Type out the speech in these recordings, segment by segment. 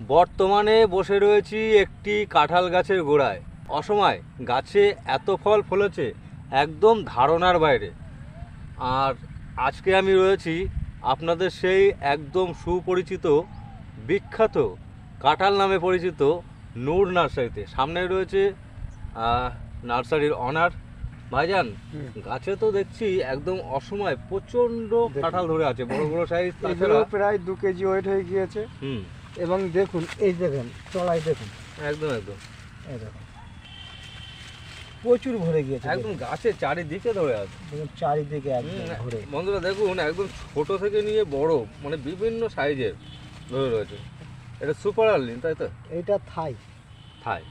বর্তমানে বসে রয়েছি একটি কাঁঠাল গাছের গোড়ায়। অসময় গাছে এত ফল ফলেছে একদম ধারণার বাইরে। আর আজকে আমি রয়েছি আপনাদের সেই একদম সুপরিচিত বিখ্যাত কাঁঠাল নামে পরিচিত নূর নার্সারিতে। সামনে রয়েছে নার্সারির অনার। ভাইজান গাছে তো দেখছি একদম অসময় প্রচণ্ড দেখুন। কাঁঠাল ধরে আছে বড় বড় সাইজ প্রায় দু কেজি ওয়েট হয়ে গিয়েছে। হুম। এবং দেখুন এই দেখেন তলায় দেখুন। একদম একদম। এই দেখুন। প্রচুর ভরে গিয়েছে একদম গাছের চারিদিকে ধরে আছে। দেখুন চারিদিকে একদম ভরে। বন্ধুরা দেখুন একদম ছোট থেকে নিয়ে বড় মানে বিভিন্ন সাইজের ধরে রয়েছে। এটা সুপার আর্লিন তাই তো? এইটা থাই। থাই।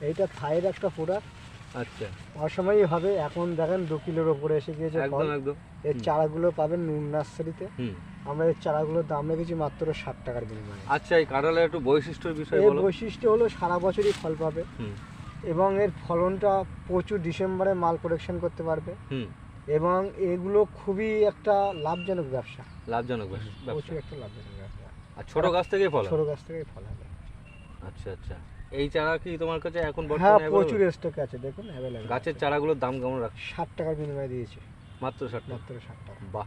এইটা থাইয়ের একটা পুরা আচ্ছা। অসময়ই হবে। এখন দেখেন দু কিলোর ওপরে এসে গিয়েছে একদম একদম। এর চারাগুলো পাবেন নুন নার্সারিতে। আমরা এর চারাগুলোর দাম রেখেছি মাত্র ষাট টাকার বিনিময়ে। আচ্ছা এই কাঁঠালের একটু বৈশিষ্ট্যের বিষয় এর বৈশিষ্ট্য হলো সারা বছরই ফল পাবে। এবং এর ফলনটা প্রচুর ডিসেম্বরে মাল প্রোডাকশন করতে পারবে। হুম। এবং এগুলো খুবই একটা লাভজনক ব্যবসা। লাভজনক ব্যবসা। প্রচুর একটা লাভজনক ব্যবসা। আর ছোট গাছ থেকেই ফল ছোট গাছ থেকে ফল হবে আচ্ছা আচ্ছা। এই চারা কি তোমার কাছে এখন হ্যাঁ প্রচুর স্টক আছে দেখুন অ্যাভেলেবেল গাছের চারাগুলোর দাম কেমন রাখ ষাট টাকার বিনিময়ে দিয়েছি। মাত্র ষাট মাত্র ষাট টাকা। বাহ।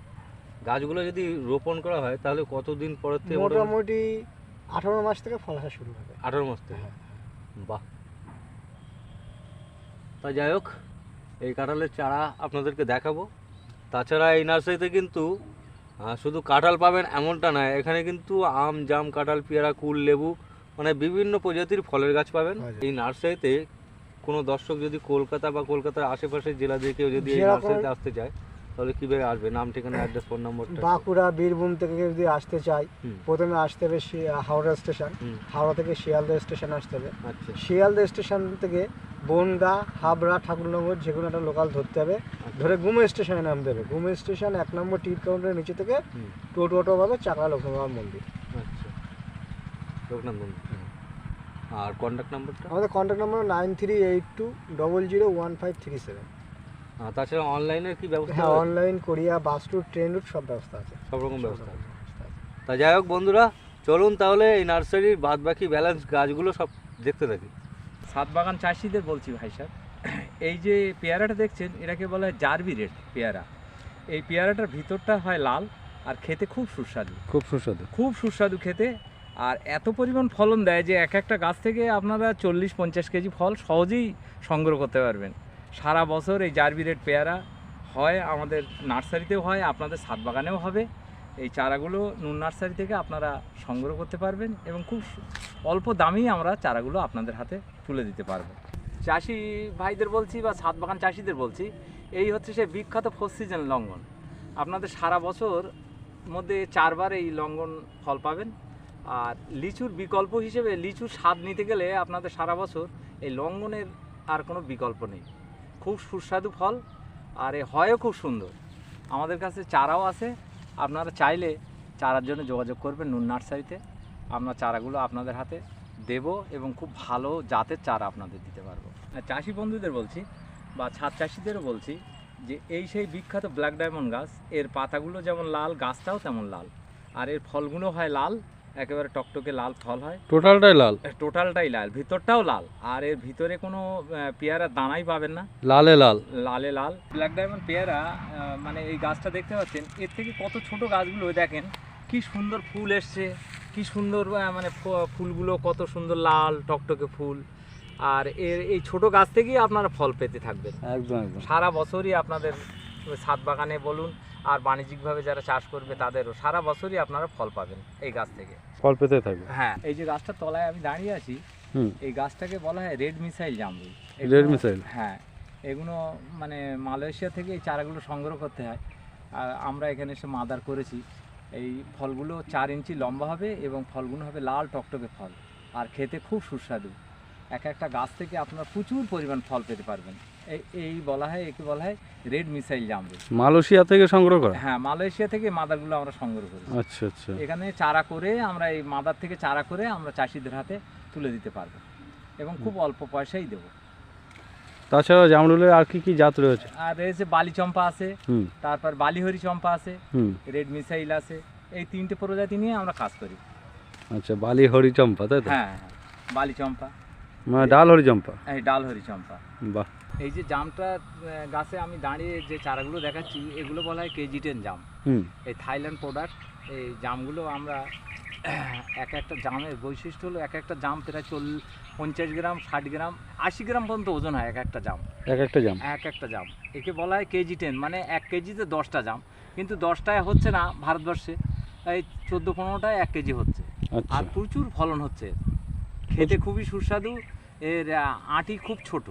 গাছগুলো যদি রোপণ করা হয় তাহলে কতদিন থেকে মোটামুটি আঠারো মাস থেকে ফল আসা শুরু হবে। আঠারো মাস থেকে? হ্যাঁ। বাহ। তা যাই হোক এই কাঁঠালের চারা আপনাদেরকে দেখাবো। তাছাড়া এই নার্সারিতে কিন্তু শুধু কাঁঠাল পাবেন এমনটা নয় এখানে কিন্তু আম জাম কাঁঠাল পেয়ারা কুল লেবু মানে বিভিন্ন প্রজাতির ফলের গাছ পাবেন। এই নার্সারিতে কোনো দর্শক যদি কলকাতা বা কলকাতার আশেপাশের জেলা দিয়ে কেউ যদি এই নার্সারিতে আসতে চায় তাহলে কীভাবে আসবে? নাম ঠিকানা অ্যাড্রেস ফোন নম্বরটা? বাঁকুড়া বীরভূম থেকে যদি আসতে চায় হুম। প্রথমে আসতে হবে হাওড়া স্টেশন। হাওড়া থেকে শিয়ালদা স্টেশন আসতে হবে। আচ্ছা। শিয়ালদা স্টেশন থেকে বনগা হাবড়া ঠাকুরনগর যে কোনো একটা লোকাল ধরতে হবে। ধরে গুমে স্টেশনে নামতে হবে। গুমে স্টেশন এক নম্বর টিকিট কাউন্টারের নিচে থেকে টোটো অটো পাবে চাকরা লোকনাথ মন্দির আচ্ছা। লোকনাথ মন্দির আর কন্ট্যাক্ট নাম্বারটা আমাদের contact number nine three eight two double zero one five three seven আর তাছাড়া অনলাইনের কি ব্যবস্থা হ্যাঁ online courier bus route train route সব ব্যবস্থা আছে। সব রকম ব্যবস্থা আছে। রকম ব্যবস্থা আছে। তা যাই হোক বন্ধুরা চলুন তাহলে এই নার্সারির বাদ বাকি ব্যালেন্স গাছগুলো সব দেখতে থাকি। সাত বাগান চাষিদের বলছি ভাই সাহেব এই যে পেয়ারাটা দেখছেন এটাকে বলা হয় জারবি রেড পেয়ারা। এই পেয়ারাটার ভিতরটা হয় লাল আর খেতে খুব সুস্বাদু। খুব সুস্বাদু। খুব সুস্বাদু খেতে আর এত পরিমাণ ফলন দেয় যে এক একটা গাছ থেকে আপনারা চল্লিশ, পঞ্চাশ কেজি ফল সহজেই সংগ্রহ করতে পারবেন। সারা বছর এই জারবি রেড পেয়ারা হয়, আমাদের নার্সারিতেও হয়, আপনাদের সাত বাগানেও হবে। এই চারাগুলো নুন নার্সারি থেকে আপনারা সংগ্রহ করতে পারবেন এবং খুব অল্প দামেই আমরা চারাগুলো আপনাদের হাতে তুলে দিতে পারব। চাষি ভাইদের বলছি বা সাত বাগান চাষিদের বলছি, এই হচ্ছে সে বিখ্যাত ফোর সিজন লঙ্ঘন আপনাদের সারা বছর মধ্যে চারবার এই লঙ্ঘন ফল পাবেন। আর লিচুর বিকল্প হিসেবে লিচুর স্বাদ নিতে গেলে আপনাদের সারা বছর এই লঙ্ঘনের আর কোনো বিকল্প নেই। খুব সুস্বাদু ফল আর এ হয়ও খুব সুন্দর। আমাদের কাছে চারাও আছে। আপনারা চাইলে চারার জন্য যোগাযোগ করবেন নুন নার্সারিতে। আমরা চারাগুলো আপনাদের হাতে দেব এবং খুব ভালো জাতের চারা আপনাদের দিতে পারব। চাষি বন্ধুদের বলছি বা ছাদ চাষিদেরও বলছি যে এই সেই বিখ্যাত ব্ল্যাক ডায়মন্ড গাছ, এর পাতাগুলো যেমন লাল, গাছটাও তেমন লাল। আর এর ফলগুলো হয় লাল একেবারে টকটকে লাল ফল হয়। টোটালটাই লাল? টোটালটাই লাল ভিতরটাও লাল। আর এর ভিতরে কোনো আহ, পেয়ারার দানাই পাবেন না। লালে লাল? লালে লাল। ব্ল্যাক ডায়মন্ড পেয়ারা মানে এই গাছটা দেখতে পাচ্ছেন এর থেকে কত ছোট গাছগুলো দেখেন কি সুন্দর ফুল এসছে কি সুন্দর মানে ফুলগুলো কত সুন্দর লাল টকটকে ফুল। আর এর এই ছোট গাছ থেকেই আপনারা ফল পেতে থাকবেন। একদম একদম। সারা বছরই আপনাদের ছাদ বাগানে বলুন আর বাণিজ্যিকভাবে যারা চাষ করবে তাদেরও সারা বছরই আপনারা ফল পাবেন এই গাছ থেকে। ফল পেতে থাকবে। হ্যাঁ। এই যে গাছটার তলায় আমি দাঁড়িয়ে আছি এই গাছটাকে বলা হয় রেড মিসাইল জামরুল। Red missile? হ্যাঁ। এগুলো মানে মালয়েশিয়া থেকে এই চারাগুলো সংগ্রহ করতে হয়। আর আমরা এখানে এসে মাদার করেছি। এই ফলগুলো চার ইঞ্চি লম্বা হবে এবং ফলগুলো হবে লাল টকটকে ফল। আর খেতে খুব সুস্বাদু। এক একটা গাছ থেকে আপনারা প্রচুর পরিমাণ ফল পেতে পারবেন। এই বলা হয় একে বলা হয় রেড মিসাইল জামরুল। মালয়েশিয়া থেকে সংগ্রহ করা? হ্যাঁ মালয়েশিয়া থেকে মাদারগুলো আমরা সংগ্রহ করি। আচ্ছা আচ্ছা। এখানে চারা করে আমরা এই মাদার থেকে চারা করে আমরা চাষিদের হাতে তুলে দিতে পারব এবং খুব অল্প পয়সাই দেবো। তাছাড়া জামরুলের আর কি কি জাত রয়েছে? আর রয়েছে বালি চম্পা আছে তারপর বালিহরি চম্পা আছে রেড মিসাইল আছে এই তিনটে প্রজাতি নিয়ে আমরা কাজ করি। আচ্ছা বালি হরি চম্পা তাই তো? হ্যাঁ বালি চম্পা। মানে ডাল হরি চম্পা? এই ডাল হরি চম্পা। বাহ। এই যে জামটা গাছে আমি দাঁড়িয়ে যে চারাগুলো দেখাচ্ছি এগুলো বলা হয় কেজি টেন জাম। হুম। এই থাইল্যান্ড প্রোডাক্ট এই জামগুলো আমরা এক একটা জামের বৈশিষ্ট্য হলো এক একটা জাম প্রায় চল পঞ্চাশ গ্রাম ষাট গ্রাম আশি গ্রাম পর্যন্ত ওজন হয় এক একটা জাম। এক একটা জাম? এক একটা জাম। একে বলা হয় কেজি টেন মানে এক কেজিতে দশটা জাম। কিন্তু দশটায় হচ্ছে না ভারতবর্ষে এই চোদ্দ পনেরোটায় এক কেজি হচ্ছে। আচ্ছা। আর প্রচুর ফলন হচ্ছে। খেতে খুবই সুস্বাদু এর আঁটি খুব ছোট।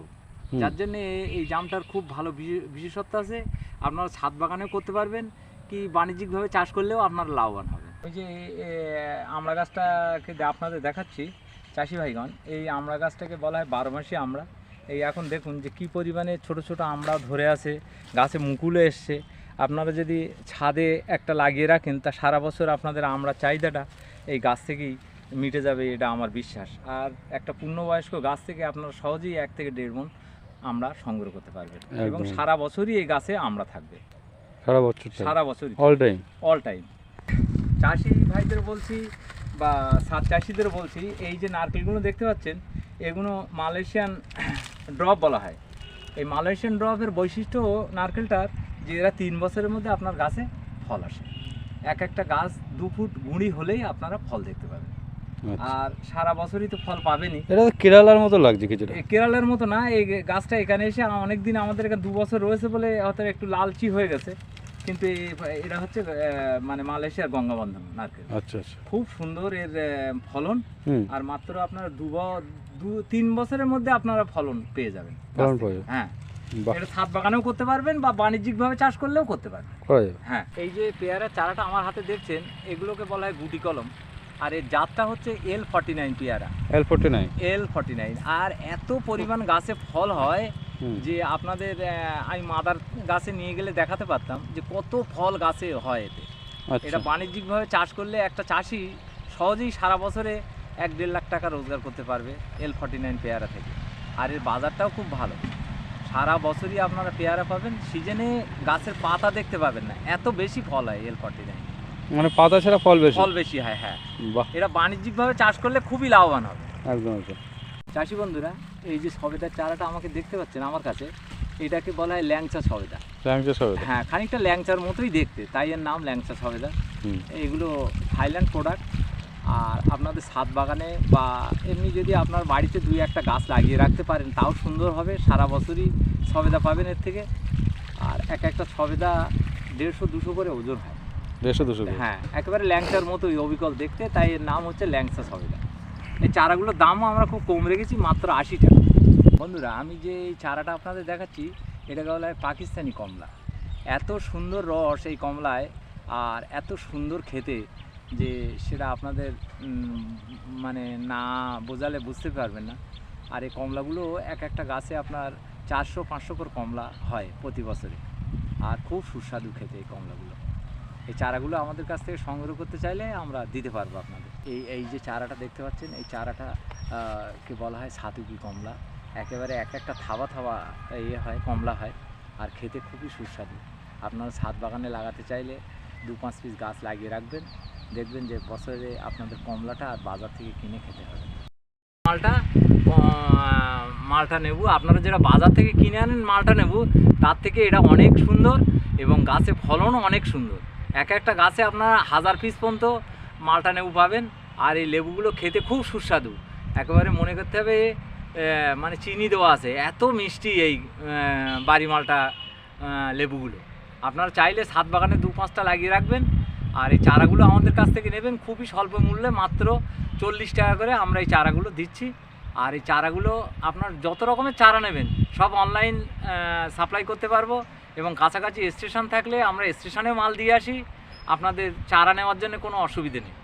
যার জন্য এই জামটার খুব ভালো বিশে- বিশেষত্ব আছে। আপনারা ছাদ বাগানেও করতে পারবেন কি বাণিজ্যিকভাবে চাষ করলেও আপনার লাভবান হবে। ওই যে এ, আমড়া গাছটাকে আপনাদের দেখাচ্ছি চাষি ভাইগণ। এই আমড়া গাছটাকে বলা হয় বারো মাসি আমড়া। এই এখন দেখুন যে কি পরিমাণে ছোট ছোট আমড়া ধরে আছে গাছে মুকুলে এসছে। আপনারা যদি ছাদে একটা লাগিয়ে রাখেন তা সারা বছর আপনাদের আমড়া চাহিদাটা এই গাছ থেকেই মিটে যাবে এটা আমার বিশ্বাস। আর একটা পূর্ণবয়স্ক গাছ থেকে আপনারা সহজেই এক থেকে দেড় মন আমরা সংগ্রহ করতে পারবেন এবং সারা বছরই এই গাছে আমরা থাকবে। সারা বছর সারা বছরই অল টাইম অল টাইম চাষি ভাইদের বলছি বা সাত চাষিদের বলছি এই যে নারকেলগুলো দেখতে পাচ্ছেন এগুলো মালয়েশিয়ান ড্রপ বলা হয়। এই মালয়েশিয়ান ড্রপের বৈশিষ্ট্য নারকেলটার যে এরা তিন বছরের মধ্যে আপনার গাছে ফল আসে। এক একটা গাছ দু ফুট গুঁড়ি হলেই আপনারা ফল দেখতে পাবেন। আর সারা বছরই তো ফল পাবেনই এটা তো কেরালার মতো লাগছে কিছুটা। কেরালের মতো না এই গাছটা এখানে এসে অনেকদিন আমাদের এখানে দু বছর রয়েছে বলে হয়তো একটু লালচি হয়ে গেছে। কিন্তু এটা হচ্ছে মানে মালয়েশিয়ার গঙ্গাবন্ধন নারকেল। আচ্ছা আচ্ছা। খুব সুন্দর এর ফলন। আর মাত্র আপনার দু দু তিন বছরের মধ্যে আপনারা ফলন পেয়ে যাবেন। ফলন হ্যাঁ। এটা ছাদ বাগানেও করতে পারবেন বা বাণিজ্যিকভাবে চাষ করলেও করতে পারবেন। হ্যাঁ এই যে পেয়ারার চারাটা আমার হাতে দেখছেন এগুলোকে বলা হয় গুটি কলম। আর এর জাতটা হচ্ছে এল ফর্টি নাইন পেয়ারা। L forty nine L forty nine আর এত পরিমাণ গাছে ফল হয় যে আপনাদের আমি মাদার গাছে নিয়ে গেলে দেখাতে পারতাম যে কত ফল গাছে হয় এতে। আচ্ছা। এটা বাণিজ্যিকভাবে চাষ করলে একটা চাষি সহজেই সারা বছরে এক দেড় লাখ টাকা রোজগার করতে পারবে এল ফর্টি নাইন পেয়ারা থেকে। আর এর বাজারটাও খুব ভালো। সারা বছরই আপনারা পেয়ারা পাবেন সিজনে গাছের পাতা দেখতে পাবেন না। এত বেশি ফল হয় এল ফর্টি নাইন মানে পাতা ছাড়া ফল বেশি? ফল বেশি হয় হ্যাঁ। বাহ। এটা বাণিজ্যিকভাবে চাষ করলে খুবই লাভবান হবে। একদম একদম। চাষি বন্ধুরা এই যে সবেদার চারাটা আমাকে দেখতে পাচ্ছেন আমার কাছে এটাকে বলা হয় ল্যাংচা সবেদা। ল্যাংচা সবেদা? হ্যাঁ খানিকটা ল্যাংচার মতোই দেখতে তাই এর নাম ল্যাংচা সবেদা। এগুলো থাইল্যান্ড প্রোডাক্ট আর আপনাদের ছাদ বাগানে বা এমনি যদি আপনার বাড়িতে দুই একটা গাছ লাগিয়ে রাখতে পারেন তাও সুন্দর হবে সারা বছরই সবেদা পাবেন এর থেকে। আর এক একটা সবেদা দেড়শো দুশো করে ওজন হয়। দেড়শো দুশো হ্যাঁ একেবারে ল্যাংচার মতোই অবিকল দেখতে, তাই এর নাম হচ্ছে এই চারাগুলোর দামও আমরা খুব কম মাত্র আশি টাকা। বন্ধুরা, আমি যে এই চারাটা আপনাদের দেখাচ্ছি এটাকে পাকিস্তানি কমলা। এত সুন্দর রস এই কমলায়, আর এত সুন্দর খেতে যে সেটা আপনাদের মানে না বোঝালে বুঝতে পারবেন না। আর এই কমলাগুলো এক একটা গাছে আপনার চারশো পাঁচশো করে কমলা হয় প্রতি বছরে। আর খুব সুস্বাদু খেতে এই কমলাগুলো। এই চারাগুলো আমাদের কাছ থেকে সংগ্রহ করতে চাইলে আমরা দিতে পারব আপনাদের। এই এই যে চারাটা দেখতে পাচ্ছেন, এই চারাটা কে বলা হয় সাতুকি কমলা? একেবারে এক একটা থাবা থাবা ইয়ে হয়, কমলা হয়, আর খেতে খুবই সুস্বাদু। আপনারা ছাদ বাগানে লাগাতে চাইলে দু পাঁচ পিস গাছ লাগিয়ে রাখবেন। দেখবেন যে বছরে আপনাদের কমলাটা আর বাজার থেকে কিনে খেতে হবে। মালটা মালটা নেবু। আপনারা যেটা বাজার থেকে কিনে আনেন মালটা নেবু, তার থেকে এটা অনেক সুন্দর এবং গাছে ফলনও অনেক সুন্দর। এক একটা গাছে আপনারা হাজার পিস পর্যন্ত মালটা লেবু পাবেন। আর এই লেবুগুলো খেতে খুব সুস্বাদু। একেবারে মনে করতে হবে মানে চিনি দেওয়া আছে। এত মিষ্টি এই বাড়ি মালটা লেবুগুলো। আপনারা চাইলে সাত বাগানে দু পাঁচটা লাগিয়ে রাখবেন। আর এই চারাগুলো আমাদের কাছ থেকে নেবেন খুবই স্বল্প মূল্যে, মাত্র চল্লিশ টাকা করে আমরা এই চারাগুলো দিচ্ছি। আর এই চারাগুলো আপনার যত রকমের চারা নেবেন, সব অনলাইন সাপ্লাই করতে পারব। এবং কাছাকাছি স্টেশন থাকলে আমরা স্টেশনে মাল দিয়ে আসি। আপনাদের চারা নেওয়ার জন্য কোনো অসুবিধে নেই।